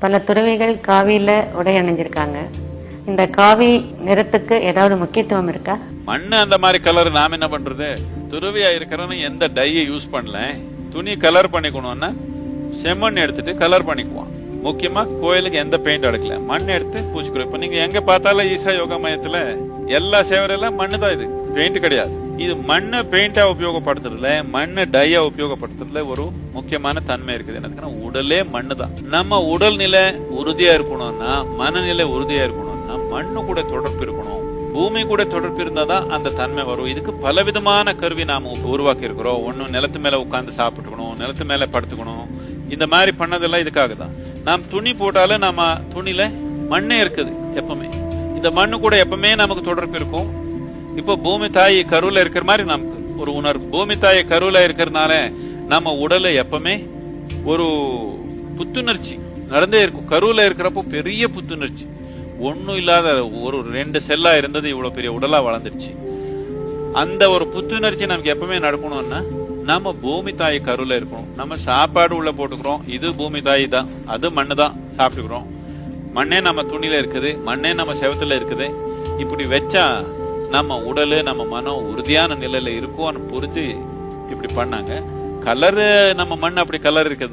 பல துறவிகள் காவியில உடை அணிஞ்சிருக்காங்க. இந்த காவி நிறத்துக்கு ஏதாவது முக்கியத்துவம் இருக்கா? மண்ணு அந்த மாதிரி கலர் நாம என்ன பண்றது? துறவியா இருக்கிறவன் எந்த டையை யூஸ் பண்ணல? துணி கலர் பண்ணிக்கணும்னா செம்மண் எடுத்துட்டு கலர் பண்ணிக்குவோம் முக்கியமா கோயிலுக்கு எந்த பெயிண்ட் அடக்கல. மண் எடுத்து பூச்சிக்கிறோம் இப்ப நீங்க எங்க பார்த்தாலும் ஈசா யோகா மையத்துல எல்லா சேவரெல்லாம் மண்ணு தான் இது. பெயிண்ட் கிடையாது. இது மண்ணை பெயிண்டா உபயோகப்படுத்துறதுல மண்ணை டையா உபயோகப்படுத்துறதுல ஒரு முக்கியமான தன்மை இருக்குது. என்னதுன்னா உடலே மண்ணு தான் நம்ம உடல் நிலை உறுதியா இருக்கணும்னா மனநிலை உறுதியா இருக்கணும்னா மண்ணு கூட தொடர்பு இருக்கணும். பூமி கூட தொடர்பு இருந்தாதான் அந்த தன்மை வரும். இதுக்கு பலவிதமான கருவி நாம உருவாக்கி இருக்கிறோம் ஒன்னும் நிலத்து மேல உட்காந்து சாப்பிட்டுக்கணும் நிலத்து மேல படுத்துக்கணும். இந்த மாதிரி பண்ணதெல்லாம் இதுக்காக தான் நாம் துணி போட்டாலும் நம்ம துணியில மண்ணே இருக்குது எப்பவுமே. இந்த மண்ணு கூட எப்பவுமே நமக்கு தொடர்பு இருக்கும். இப்போ பூமி தாய் கருவில் இருக்கிற மாதிரி நமக்கு ஒரு உணர்வு. பூமி தாய் கருவில் இருக்கிறதுனால நம்ம உடலை எப்பவுமே ஒரு புத்துணர்ச்சி நடந்தே இருக்கும். கருவில் இருக்கிறப்போ பெரிய புத்துணர்ச்சி. ஒன்றும் இல்லாத ஒரு ரெண்டு செல்லா இருந்தது இவ்வளோ பெரிய உடலா வளர்ந்துருச்சு. அந்த ஒரு புத்துணர்ச்சி நமக்கு எப்பவுமே நடக்கணும்னா நம்ம பூமி தாய் கருவில் இருக்கணும். நம்ம சாப்பாடு உள்ள போட்டுக்கிறோம். இது பூமி தாய் தான். அது மண்ணு தான் சாப்பிட்டுக்கிறோம். மண்ணே நம்ம துணியில இருக்குது. மண்ணே நம்ம செவத்துல இருக்குது. இப்படி வச்சா நம்ம உடலு நம்ம மனம் உறுதியான நிலையில இருக்கும்னு புரிஞ்சு இப்படி பண்ணாங்க. கலரு நம்ம மண் அப்படி கலர் இருக்குது